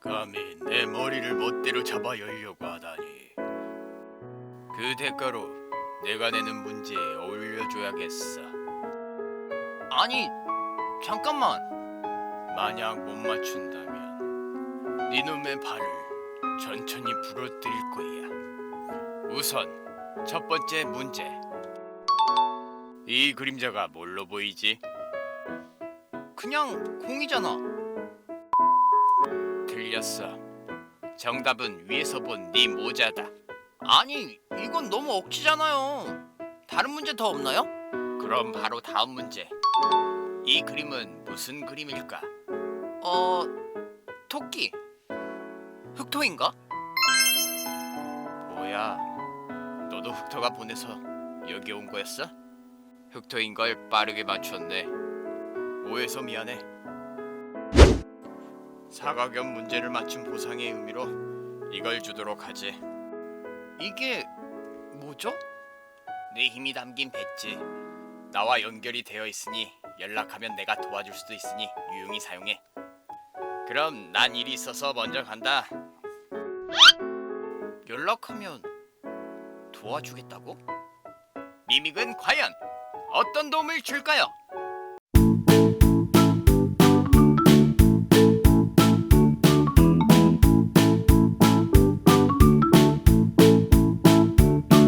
감히 내 머리를 멋대로 잡아 열려고 하다니. 그 대가로 내가 내는 문제에 어울려줘야겠어. 아니, 잠깐만. 만약 못 맞춘다면 네 놈의 발을 천천히 부러뜨릴 거야. 우선 첫 번째 문제. 이 그림자가 뭘로 보이지? 그냥 공이잖아. 틀렸어. 정답은 위에서 본 네 모자다. 아니, 이건 너무 억지잖아요. 다른 문제 더 없나요? 그럼 바로 다음 문제. 이 그림은 무슨 그림일까? 어, 토끼. 흑토인가? 뭐야? 너도 흑토가 보내서 여기 온 거였어? 흑토인 걸 빠르게 맞췄네. 오해서 미안해. 사과 겸 문제를 맞춘 보상의 의미로 이걸 주도록 하지. 이게 뭐죠? 내 힘이 담긴 배지. 나와 연결이 되어 있으니 연락하면 내가 도와줄 수도 있으니 유용히 사용해. 그럼 난 일이 있어서 먼저 간다. 연락하면 도와주겠다고? 미믹은 과연 어떤 도움을 줄까요?